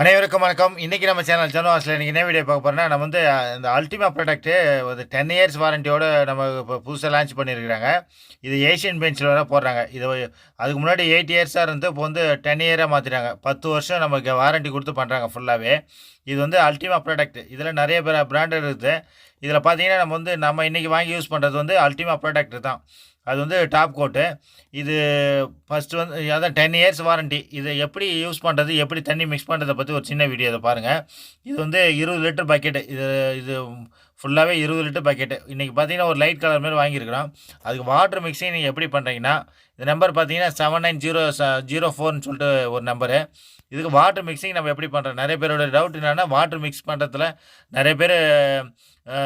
அனைவருக்கும் வணக்கம். இன்றைக்கி நம்ம சேனல் ஜனவாஸில் இன்றைக்கி என்ன வீடியோ பார்க்க போகிறோம்னா நம்ம வந்து இந்த அல்டிமா ப்ராடக்ட்டு ஒரு டென் இயர்ஸ் வாரண்டியோட நம்ம இப்போ புதுசாக லான்ச் பண்ணியிருக்கிறாங்க. இது ஏஷியன் பெஞ்சில் வேறு போடுறாங்க. இது அதுக்கு முன்னாடி எயிட் இயர்ஸாக இருந்து இப்போ வந்து டென் இயராக மாற்றிட்டாங்க பத்து வருஷம் நமக்கு வாரண்டி கொடுத்து பண்ணுறாங்க ஃபுல்லாகவே இது வந்து அல்டிமா ப்ராடக்ட் இதில் நிறைய பேர் பிராண்டட் இருக்குது. இதில் பார்த்தீங்கன்னா நம்ம வந்து நம்ம இன்றைக்கி வாங்கி யூஸ் பண்ணுறது வந்து அல்டிமா ப்ராடக்ட் தான். அது வந்து டாப் கோட்டு இது ஃபஸ்ட்டு வந்து அதான் டென் இயர்ஸ் வாரண்ட்டி இதை எப்படி யூஸ் பண்ணுறது எப்படி தண்ணி மிக்ஸ் பண்ணுறதை பற்றி ஒரு சின்ன வீடியோ அதை பாருங்கள் இது வந்து இருபது லிட்டர் பக்கெட்டு இது இது ஃபுல்லாகவே இருபது லிட்டர் பக்கெட்டு இன்றைக்கி பார்த்தீங்கன்னா ஒரு லைட் கலர் மாதிரி வாங்கியிருக்கிறோம். அதுக்கு வாட்டர் மிக்ஸிங் நீங்கள் எப்படி பண்ணுறீங்கன்னா இந்த நம்பர் பார்த்தீங்கன்னா செவன் நைன் ஜீரோ ஜீரோ ஃபோர்னு சொல்லிட்டு ஒரு நம்பரு இதுக்கு வாட்டர் மிக்ஸிங் நம்ம எப்படி பண்ணுறோம் நிறைய பேரோட டவுட் என்னென்னா வாட்டர் மிக்ஸ் பண்ணுறதுல நிறைய பேர்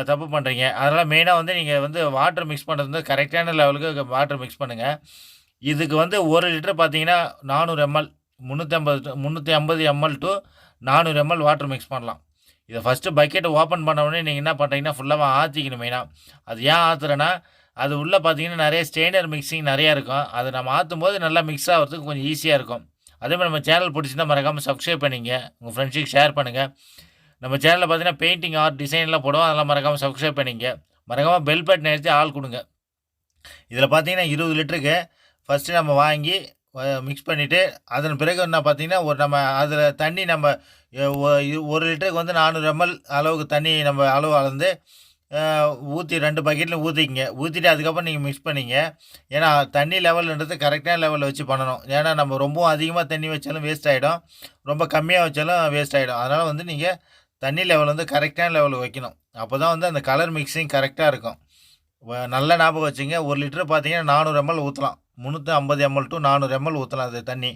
தப்பு பண்ணுறீங்க அதனால் மெயினாக வந்து நீங்கள் வந்து வாட்டர் மிக்ஸ் பண்ணுறது வந்து கரெக்டான லெவலுக்கு வாட்டர் மிக்ஸ் பண்ணுங்கள் இதுக்கு வந்து ஒரு லிட்டர் பார்த்தீங்கன்னா நானூறு எம்எல் முந்நூற்றி ஐம்பது முந்நூற்றி ஐம்பது எம்எல் டு நானூறு எம்எல் வாட்டர் மிக்ஸ் பண்ணலாம். இதை ஃபஸ்ட்டு பக்கெட்டை ஓப்பன் பண்ண உடனே நீங்கள் என்ன பண்ணுறீங்கன்னா ஃபுல்லாக ஆற்றிக்கணும் மெயினாக அது ஏன் ஆற்றுறேன்னா அது உள்ளே பார்த்தீங்கன்னா நிறைய ஸ்டெயினர் மிக்சிங் நிறையா இருக்கும். அது நம்ம ஆற்றும் போது நல்லா மிக்ஸ் ஆகிறதுக்கு கொஞ்சம் ஈஸியாக இருக்கும். அதே மாதிரி நம்ம சேனல் பிடிச்சிருந்தா மறக்காமல் சப்ஸ்கிரைப் பண்ணிங்க. உங்கள் ஃப்ரெண்ட்ஸுக்கு ஷேர் பண்ணுங்கள் நம்ம சேனலில் பார்த்தீங்கன்னா பெயிண்டிங் ஆர்ட் டிசைன்லாம் போடுவோம். அதெல்லாம் மறக்காமல் சப்ஸ்கிரைப் பண்ணிங்க. மறக்காமல் பெல் பட்டன் அடித்து ஆள் கொடுங்க. இதில் பார்த்தீங்கன்னா இருபது லிட்டருக்கு ஃபஸ்ட்டு நம்ம வாங்கி மிக்ஸ் பண்ணிவிட்டு அதன் பிறகு என்ன பார்த்தீங்கன்னா ஒரு நம்ம அதில் தண்ணி நம்ம ஒரு லிட்டருக்கு வந்து நானூறு எம்எல் அளவுக்கு தண்ணி நம்ம அளவு அளந்து ஊற்றி ரெண்டு பக்கெட்டில் ஊற்றிக்கிங்க ஊற்றிட்டு அதுக்கப்புறம் நீங்கள் மிக்ஸ் பண்ணிங்க. ஏன்னா தண்ணி லெவல்ன்றது கரெக்டான லெவலில் வச்சு பண்ணணும். ஏன்னா நம்ம ரொம்பவும் அதிகமாக தண்ணி வச்சாலும் வேஸ்ட் ஆகிடும் ரொம்ப கம்மியாக வச்சாலும் வேஸ்ட் ஆகிடும் அதனால் வந்து நீங்கள் தண்ணி லெவல் வந்து கரெக்டான லெவலில் வைக்கணும். அப்போ தான் வந்து அந்த கலர் மிக்சிங் கரெக்டாக இருக்கும். நல்ல ஞாபகம் வச்சுங்க. ஒரு லிட்டர் பார்த்தீங்கன்னா நானூறு எம்எல் ஊற்றலாம் முந்நூற்றி ஐம்பது எம்எல் டு நானூறு எம்எல் ஊற்றலாம் அது தண்ணி.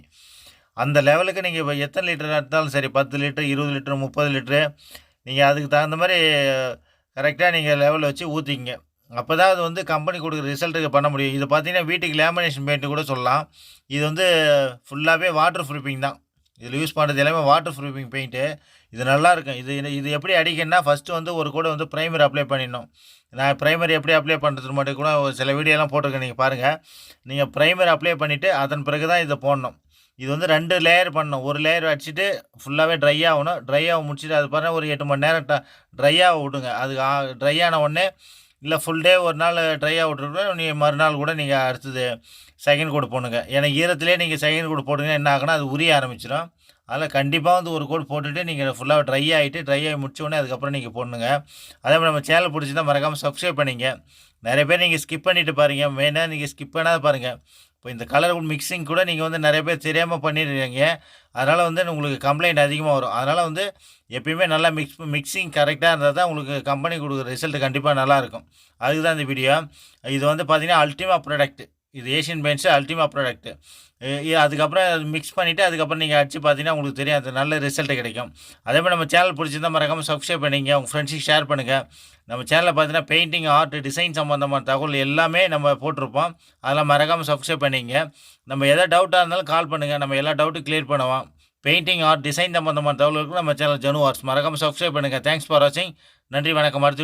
அந்த லெவலுக்கு நீங்கள் இப்போ எத்தனை லிட்டர் எடுத்தாலும் சரி பத்து லிட்டர் இருபது லிட்டர் முப்பது லிட்டரு நீங்கள் அதுக்கு தகுந்த மாதிரி கரெக்டாக நீங்கள் லெவலில் வச்சு ஊற்றிக்கிங்க அப்போ தான் அது வந்து கம்பெனி கொடுக்குற ரிசல்ட்டுக்கு பண்ண முடியும். இது பார்த்தீங்கன்னா வீட்டுக்கு லேமினேஷன் பெயிண்ட்டு கூட சொல்லலாம். இது வந்து ஃபுல்லாகவே வாட்டர் ப்ரூஃபிங் தான். இதில் யூஸ் பண்ணுறது எல்லாமே வாட்டர் ப்ரூஃபிங் பெயிண்ட்டு இது நல்லாயிருக்கும் இது இது எப்படி அடிக்கணும்னா ஃபஸ்ட்டு வந்து ஒரு கூட வந்து ப்ரைமர் அப்ளை பண்ணிடணும். நான் ப்ரைமர் எப்படி அப்ளை பண்ணுறது மட்டும் கூட ஒரு சில வீடியோலாம் போட்டிருக்கேன். நீங்கள் பாருங்கள் நீங்கள் ப்ரைமர் அப்ளை பண்ணிவிட்டு அதன் பிறகு தான் இதை போடணும். இது வந்து ரெண்டு லேயர் பண்ணணும். ஒரு லேயர் அடிச்சுட்டு ஃபுல்லாகவே ட்ரை ஆகணும். ட்ரை ஆக முடிச்சுட்டு அது பாருங்கள் ஒரு எட்டு மணி நேரம் ட்ரை ஆக விடுங்க. அது ட்ரை ஆன உடனே இல்லை ஃபுல் டே ஒரு நாள் ட்ரை ஆக விட்டுருக்கோம் நீங்கள் மறுநாள் கூட நீங்கள் அடுத்தது செகண்ட் கோடு போடுங்க. ஏன்னா ஈரத்துலேயே நீங்கள் செகண்ட் கோடு போடுங்க என்ன ஆகுனா அது உரிய ஆரம்பிச்சிடும் அதில் கண்டிப்பாக வந்து ஒரு கோடு போட்டுட்டு நீங்கள் ஃபுல்லாக ட்ரை ஆகிட்டு ட்ரை ஆகி முடிச்ச உடனே அதுக்கப்புறம் நீங்கள் போடணுங்க. அதே மாதிரி நம்ம சேனல் பிடிச்சிருந்தா மறக்காமல் சப்ஸ்கிரைப் பண்ணிங்க. நிறைய பேர் நீங்கள் ஸ்கிப் பண்ணிட்டு பாருங்கள் மெயினாக நீங்கள் ஸ்கிப் பண்ணாத பாருங்கள் இப்போ இந்த கலர் மிக்சிங் கூட நீங்கள் வந்து நிறைய பேர் தெரியாமல் பண்ணிடுறீங்க அதனால் வந்து உங்களுக்கு கம்ப்ளைண்ட் அதிகமாக வரும். அதனால் வந்து எப்பயுமே நல்லா மிக்ஸ் மிக்சிங் கரெக்டாக இருந்தால் தான் உங்களுக்கு கம்பெனி கொடுக்குற ரிசல்ட் கண்டிப்பாக நல்லாயிருக்கும் அதுக்கு தான் இந்த வீடியோ இது வந்து பார்த்தீங்கன்னா அல்டிமா ப்ராடக்ட் இது ஏஷியன் பெயிண்ட்ஸு அல்டிமா ப்ராடக்ட்டு அதுக்கப்புறம் மிக்ஸ் பண்ணிவிட்டு அதுக்கப்புறம் நீங்கள் அடிச்சு பார்த்தீங்கன்னா உங்களுக்கு தெரியும் அது நல்ல ரிசல்ட்டு கிடைக்கும். அதே மாதிரி நம்ம சேனல் பிடிச்சிருந்தா மறக்காமல் சப்ஸ்கிரைப் பண்ணிங்க உங்கள் ஃப்ரெண்ட்ஸுக்கு ஷேர் பண்ணுங்கள் நம்ம சேனலில் பார்த்தீங்கன்னா பெயிண்டிங் ஆர்ட் டிசைன் சம்மந்தமான தகவல் எல்லாமே நம்ம போட்டிருப்போம். அதெல்லாம் மறக்காமல் சப்ஸ்கிரைப் பண்ணிங்க. நம்ம எதாவது டவுட்டாக இருந்தாலும் கால் பண்ணுங்கள் நம்ம எல்லா டவுட்டும் கிளியர் பண்ணுவோம் பெயிண்டிங் ஆர்ட் டிசைன் சம்மந்தமான தகவலுக்கு நம்ம சேனல் ஜனு ஆர்ட்ஸ் மறக்காமல் சப்ஸ்கிரைப் பண்ணுங்கள் தேங்க்ஸ் ஃபார் வாட்சிங் நன்றி வணக்கம். அடுத்த